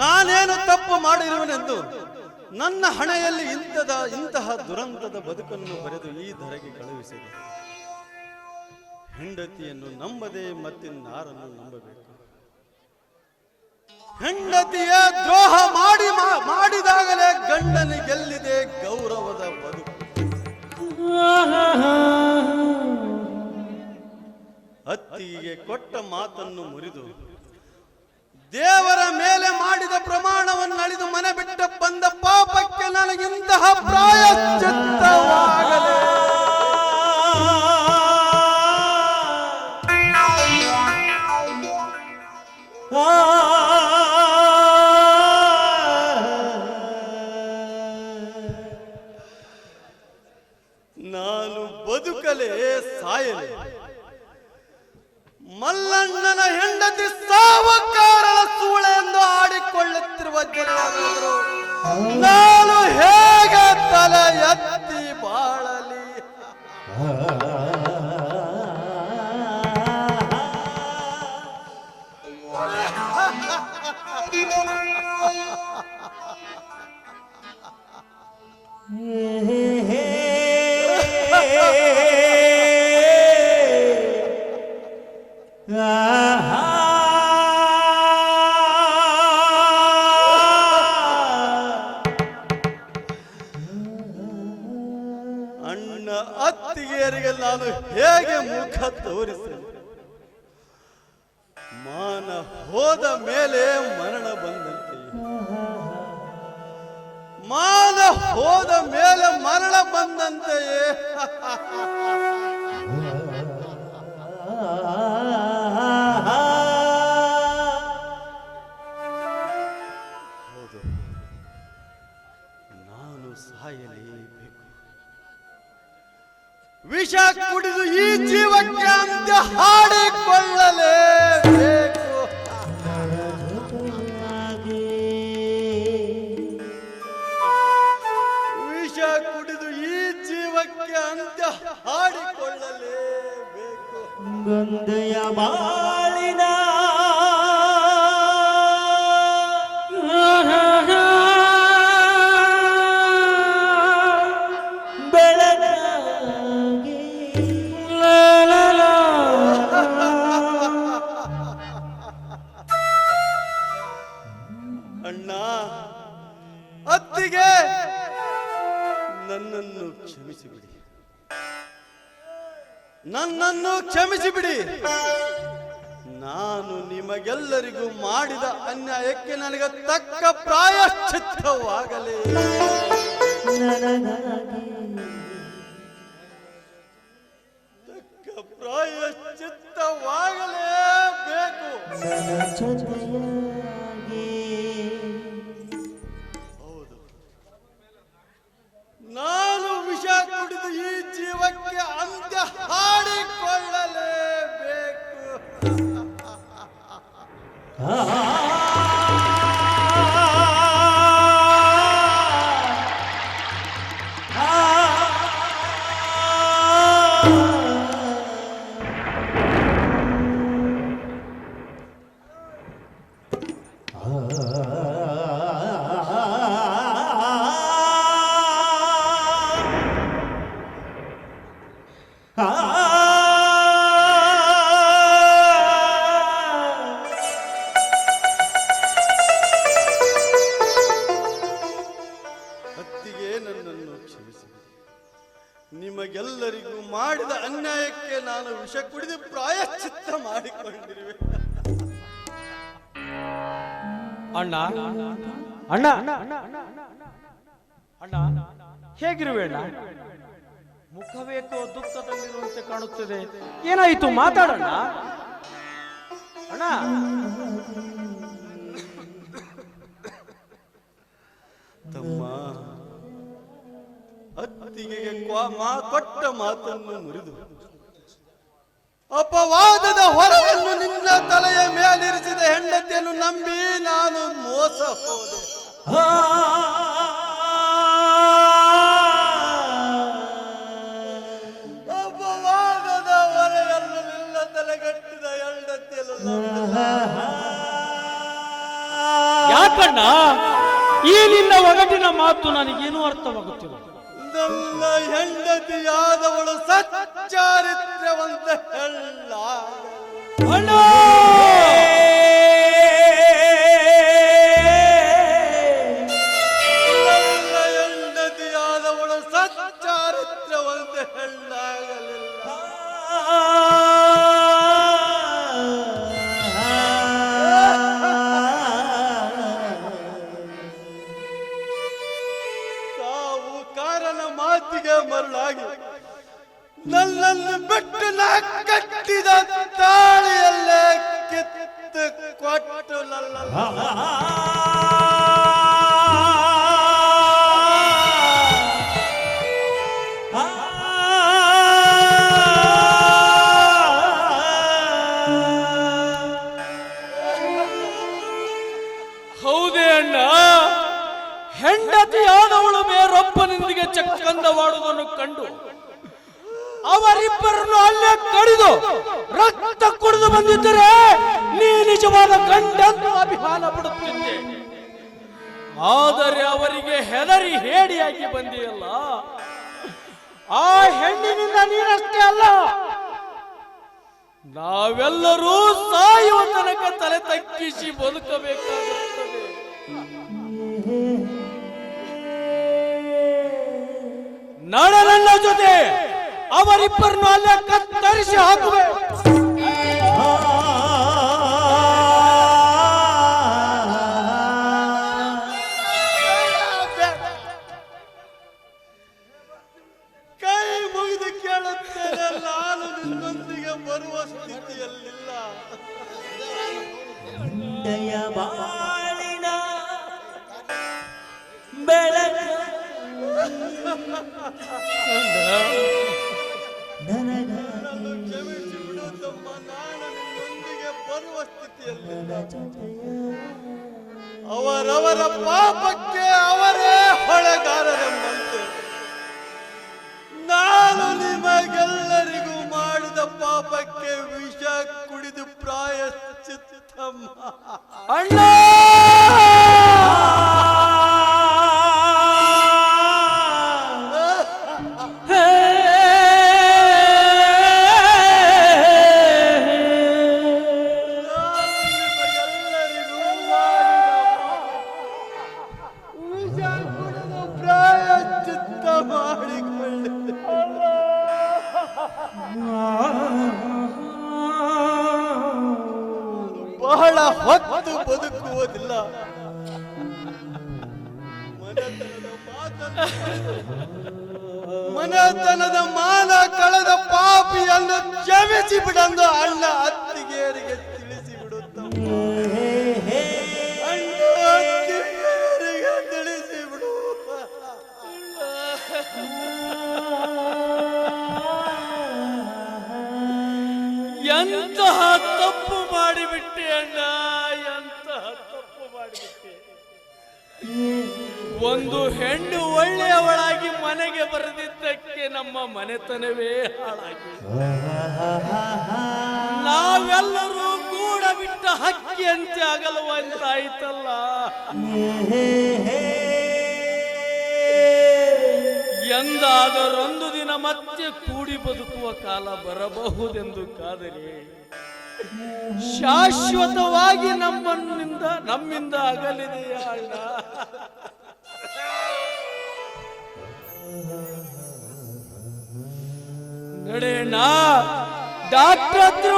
ನಾನೇನು ತಪ್ಪು ಮಾಡಿರುವನೆಂದು ನನ್ನ ಹಣೆಯಲ್ಲಿ ಇಂಥದ, ಇಂತಹ ದುರಂತದ ಬದುಕನ್ನು ಬರೆದು ಈ ಧರೆಗೆ ಕಳುಹಿಸಿದೆ. ಹೆಂಡತಿಯನ್ನು ನಂಬದೆ ಮತ್ತಿನ್ನಾರನ್ನು ನಂಬಬೇಕು. ಹೆಂಡತಿಯ ದ್ರೋಹ ಮಾಡಿ ಮಾಡಿದಾಗಲೇ ಗಂಡನಿಗೆ ಗೆಲ್ಲಿದೆ ಗೌರವದ ಬದುಕು. ಅತ್ತಿಗೆ ಕೊಟ್ಟ ಮಾತನ್ನು ಮುರಿದು ದೇವರ ಮೇಲೆ ಪಾಪಕ್ಕೆ ಪ್ರಾಯಶ್ಚಿತ್ತವಾಗಲಿ ನಾನು ಬದುಕಲೇ ಸಾಯಲೇ. ಮಲ್ಲಣ್ಣನ ಹೆಂಡತಿ ಸಾವಕಾರಳ ಸೂಳೆ ಎಂದು ಆಡಿಕೊಳ್ಳುತ್ತಿರುವ ಜನರು. ನಾನು ಹೇಗೆ ತಲೆ ಎತ್ತಿ ಬಾಳಲಿ? ನಾನು ಹೇಗೆ ಮುಖ ತೋರಿಸಲಿ? ಮಾನ ಹೋದ ಮೇಲೆ ಮರಣ ಬಂದಂತೆ. ಮಾನ ಹೋದ ಮೇಲೆ ಮರಣ ಬಂದಂತೆಯೇ? ನಾನು ಸಾಯಲೇಬೇಕು. ವಿಷ ಕುಡಿದು ಈ ಜೀವಕ್ಕೆ ಅಂತ್ಯ ಹಾಡಿಕೊಳ್ಳಲೇಬೇಕು ವಿಷ ಕುಡಿದು ಈ ಜೀವಕ್ಕೆ ಅಂತ್ಯ ಹಾಡಿಕೊಳ್ಳಲೇಬೇಕು ಅನ್ಯಾಯಕ್ಕೆ ನನಗೆ ತಕ್ಕ ಪ್ರಾಯಶ್ಚಿತ್ತವಾಗಲೇ. ನಿಮಗೆಲ್ಲರಿಗೂ ಮಾಡಿದ ಅನ್ಯಾಯಕ್ಕೆ ನಾನು ವಿಷ ಕುಡಿದು ಪ್ರಾಯಶ್ಚಿತ್ತ ಮಾಡಿಕೊಂಡಿರುವೆ. ಅಣ್ಣ ಅಣ್ಣ ಅಣ್ಣ ಹೇಗಿರುವೆ ಅಣ್ಣ? ಮುಖವೇಕೋ ದುಃಖದಲ್ಲಿರುವಂತೆ ಕಾಣುತ್ತದೆ. ಏನಾಯಿತು? ಮಾತಾಡೋಣ ಅಣ್ಣ. ತಮ್ಮ ಅತ್ತಿಗೆಗೆ ಕ್ವಾ- ಮಾ ಕೊಟ್ಟ ಮಾತನ್ನು ಮುರಿದು ಅಪವಾದದ ಹೊರವನ್ನು ನಿನ್ನ ತಲೆಯ ಮೇಲಿರಿಸಿದ ಹೆಂಡತಿಯನ್ನು ನಂಬಿ ನಾನು ಮೋಸ ಹೋದೆ. ಅಪವಾದದ ಹೊರೆಯನ್ನು ನಿನ್ನ ತಲೆಗಟ್ಟಿದ ಹೆಂಡತಿಯನ್ನು ಯಾಕಣ್ಣ? ಈ ನಿನ್ನ ಒಗಟಿನ ಮಾತು ನನಗೇನು ಅರ್ಥವಾಗುತ್ತಿಲ್ಲ? ನನ್ನ ಹೆಂಡತಿಯಾದವಳು ಸಚ್ಚಾರಿತ್ರ್ಯವಂತ ಹೇಳ ನನ್ನನ್ನು ಬಿಟ್ಟು ನಾ ಕಟ್ಟಿದ ತಾಳಿಯಲ್ಲೇ ಕಿತ್ತು ಕೊಟ್ಟು ನನ್ನ ಹೌದೇ ಅಣ್ಣ ಹೆಂಡತಿಯಾದವಳು ಬೇರೊಬ್ಬನೊಂದಿಗೆ ಚಕ್ಕಂದವಾಡುವುದನ್ನು ಕಂಡು ಅವರಿಬ್ಬರನ್ನು ಅಲ್ಲೇ ಕಡಿದು ರಕ್ತ ಕುಡಿದು ಬಂದಿದ್ದರೆ ನೀ ನಿಜವಾದ ಗಂಡನ್ನು ಅಭಿಮಾನ ಪಡುತ್ತಿದ್ದೆ ಆದರೆ ಅವರಿಗೆ ಹೆದರಿ ಹೇಡಿಯಾಗಿ ಬಂದಿಯಲ್ಲ. ಆ ಹೆಣ್ಣಿನಿಂದ ನೀನಷ್ಟೇ ಅಲ್ಲ ನಾವೆಲ್ಲರೂ ಸಾಯುವ ತನಕ ತಲೆ ತಗ್ಗಿಸಿ ಬದುಕಬೇಕಾಗುತ್ತದೆ. ನಾಳೆ ನನ್ನ ಜೊತೆ ಅವರಿಬ್ಬರನ್ನು ಅಲ್ಲೇ ಕತ್ತರಿಸಿ ಬರುವ ಸ್ಥಿತಿಯಲ್ಲಿಲ್ಲ ಅವರವರ ಪಾಪಕ್ಕೆ ಅವರೇ ಹೊಳೆಗಾರರೆಂಬಂತೆ ನಾನು ನಿಮಗೆಲ್ಲರಿಗೂ ಮಾಡಿದ ಪಾಪಕ್ಕೆ ವಿಷ ಕುಡಿದು ಪ್ರಾಯಶ್ಚಿತ್ತ ಮಾ- ಅಣ್ಣ! ಬಿಡಂದು ಅಣ್ಣ ಅತ್ತಿಗೆಯರಿಗೆ ತಿಳಿಸಿ ಬಿಡುತ್ತಿಗೆ ಅಣ್ಣ ತಿಳಿಸಿ ಬಿಡು ಎಂತಹ ತಪ್ಪು ಮಾಡಿಬಿಟ್ಟೆ ಅಣ್ಣ, ಎಂತಹ ತಪ್ಪು ಮಾಡಿಬಿಟ್ಟೆ. ಒಂದು ಹೆಣ್ಣು ಒಳ್ಳೆಯವಳಾಗಿ ಮನೆಗೆ ಬರೆದಿದ್ದಕ್ಕೆ ನಮ್ಮ ಮನೆತನವೇ ಹಾಳಾಗಿ ಹಕ್ಕಿಯಂತೆ ಆಯ್ತಲ್ಲ. ಎಂದಾದರೊಂದು ದಿನ ಮತ್ತೆ ಕೂಡಿ ಬದುಕುವ ಕಾಲ ಬರಬಹುದೆಂದು ಕಾದರೆ, ಶಾಶ್ವತವಾಗಿ ನಮ್ಮನ್ನಿಂದ, ನಮ್ಮಿಂದ ಅಗಲಿದೆಯಾ ಅಣ್ಣ? ನಡೆಯಣ್ಣ, ಡಾಕ್ಟರ್ ಹತ್ರ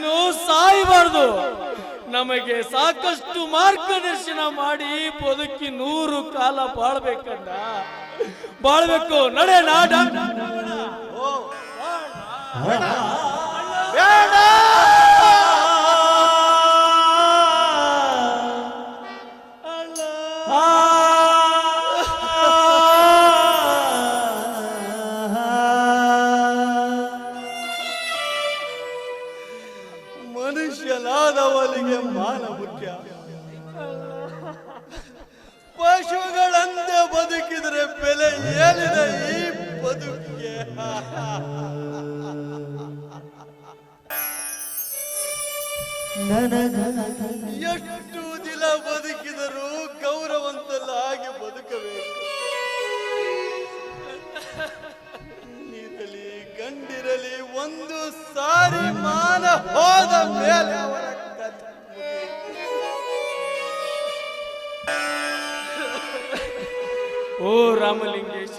ನೀನು ಸಾಯಬಾರ್ದು? ನಮಗೆ ಸಾಕಷ್ಟು ಮಾರ್ಗದರ್ಶನ ಮಾಡಿ ಬದುಕಿ ನೂರು ಕಾಲ ಬಾಳ್ಬೇಕಣ್ಣ ಬಾಳ್ಬೇಕು. ನಡೆ ನಡೆಯಣ್ಣ ಡಾಕ್ಟರ್ ಬೇಡ ಮಾನ ಮುಖ್ಯ. ಪಶುಗಳಂತೆ ಬದುಕಿದರೆ ಬೆಲೆ ಏನಿದೆ ಈ ಬದುಕಿಗೆ? ಎಷ್ಟು ದಿನ ಬದುಕಿದರೂ ಬದುಕಿದರೂ ಗೌರವಂತಲಾಗಿ ಬದುಕಬೇಕು. ನೀರಲಿ ಗಂಡಿರಲಿ ಒಂದು ಸಾರಿ ಮಾನ ಹೋದ ಮೇಲೆ ಓ ರಾಮಲಿಂಗೇಶ.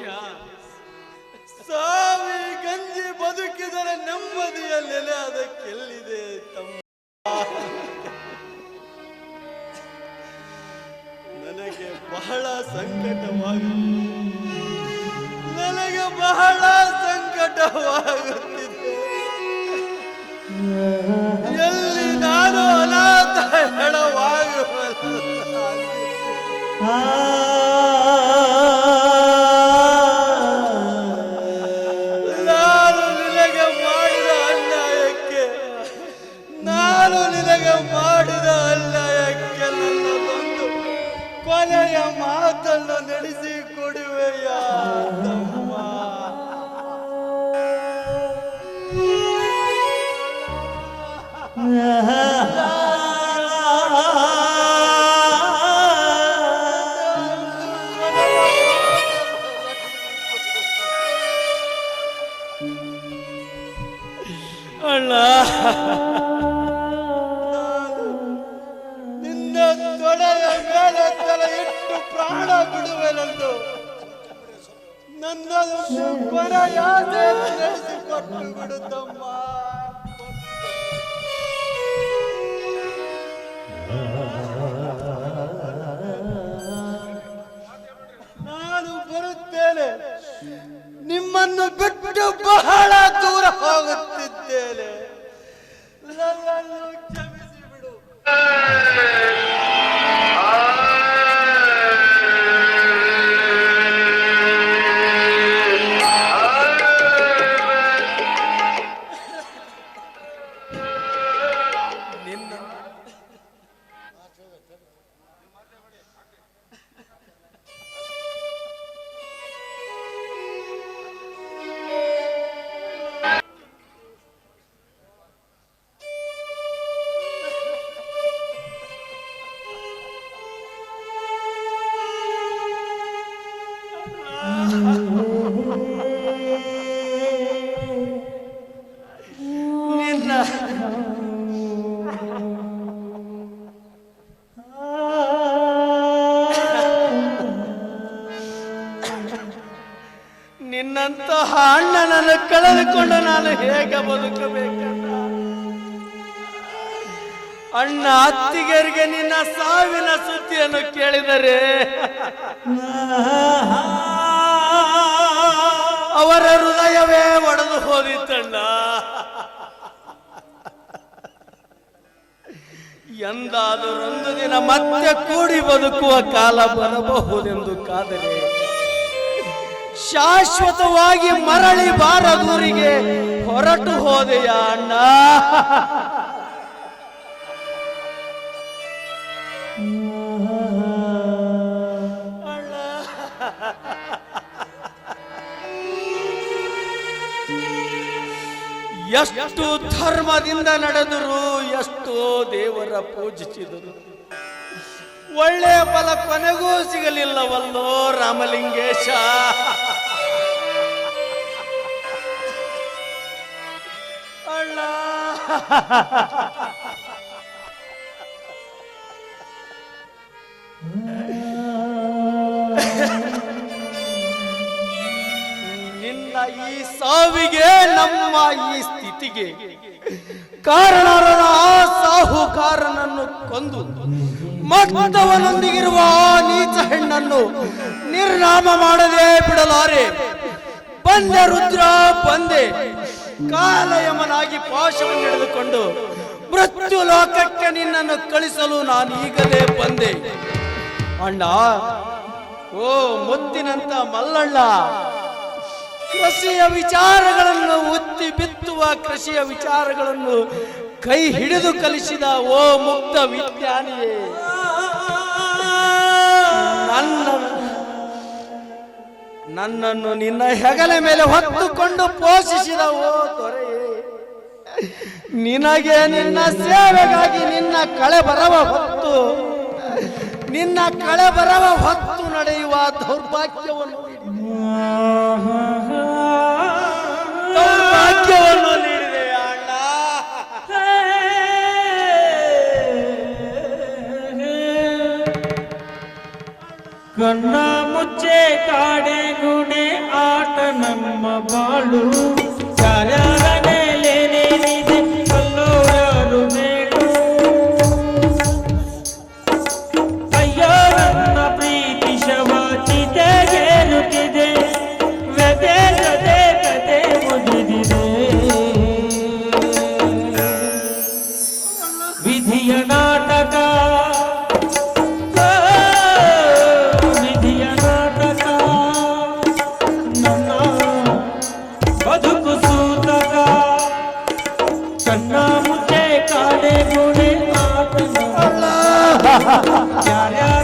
ಸಾವಿ ಗಂಜಿ ಬದುಕಿದರೆ ನೆಮ್ಮದಿಯ ನೆಲೆ ಅದಕ್ಕೆಲ್ಲಿದೆ ತಮ್ಮ? ನನಗೆ ಬಹಳ ಸಂಕಟವಾಗ ನನಗೆ ಬಹಳ ಸಂಕಟವಾಗುತ್ತಿದೆ. ಎಲ್ಲಿ ನಾನು ಅನಾಥ ಹೆಣವಾಗುವಲ್ಲ ನಿನ್ನಂತಹ ಅಣ್ಣನನ್ನು ಕಳೆದುಕೊಂಡು ನಾನು ಹೇಗೆ ಬದುಕಬೇಕು ಅಣ್ಣ ಅತ್ತಿಗೆರಿಗೆ ನಿನ್ನ ಸಾವಿನ ಸುದ್ದಿಯನ್ನು ಕೇಳಿದರೆ ಅವರ ಹೃದಯವೇ ಒಡೆದು ಹೋದಿತ್ತಣ್ಣ. ಎಂದಾದರೊಂದು ದಿನ ಮತ್ತೆ ಕೂಡಿ ಬದುಕುವ ಕಾಲ ಬರಬಹುದೆಂದು ಕಾದರೆ ಶಾಶ್ವತವಾಗಿ ಮರಳಿ ಬಾರದೂರಿಗೆ ಹೊರಟು ಹೋದೆಯ ಅಣ್ಣ. ಎಷ್ಟು ಧರ್ಮದಿಂದ ನಡೆದರು ಎಷ್ಟೋ ದೇವರ ಪೂಜಿಸಿದರು. ಒಳ್ಳೆಯ ಫಲ ಕೊನೆಗೂ ಸಿಗಲಿಲ್ಲವಲ್ಲೋ ರಾಮಲಿಂಗೇಶ. ಅಣ್ಣ. ನಿನ್ನ ಈ ಸಾವಿಗೆ ನಮ್ಮ ಈ ಸ್ಥಿತಿಗೆ ಕಾರಣರ ಸಾಹುಕಾರನನ್ನು ಕೊಂದು ಮತ್ತವನೊಂದಿಗಿರುವ ನೀಚ ಹೆಣ್ಣನ್ನು ನಿರ್ನಾಮ ಮಾಡದೆ ಬಿಡಲಾರೆ. ಬಂದೆ ರುದ್ರ, ಬಂದೆ. ಕಾಲಯಮನಾಗಿ ಪಾಶವನ್ನು ಹಿಡಿದುಕೊಂಡು ಮೃತ್ಯು ಲೋಕಕ್ಕೆ ನಿನ್ನನ್ನು ಕಳಿಸಲು ನಾನು ಈಗಲೇ ಬಂದೆ. ಅಣ್ಣ, ಓ ಮುತ್ತಿನಂತ ಮಲ್ಲಣ್ಣ, ಕೃಷಿಯ ವಿಚಾರಗಳನ್ನು ಉತ್ತಿ ಬಿತ್ತುವ ಕೃಷಿಯ ವಿಚಾರಗಳನ್ನು ಕೈ ಹಿಡಿದು ಕಲಿಸಿದ ಓ ಮುಕ್ತ ವಿಜ್ಞಾನಿಯೇ. ನನ್ನ ನನ್ನನ್ನು ನಿನ್ನ ಹೆಗಲ ಮೇಲೆ ಹೊತ್ತುಕೊಂಡು ಪೋಷಿಸಿದವು ತೊರೆ ನಿನಗೆ ನಿನ್ನ ಸೇವೆಗಾಗಿ ನಿನ್ನ ಕಳೆ ಬರವ ಹೊತ್ತು, ನಿನ್ನ ಕಳೆ ಬರವ ಹೊತ್ತು ನಡೆಯುವ ದೌರ್ಭಾಗ್ಯವನ್ನು ಗಣ್ಣ ಮುಚ್ಚೆ ಕಾಡೆ ಗುಣೆ ಆಟ ನಮ್ಮ ಬಾಳು दुख काले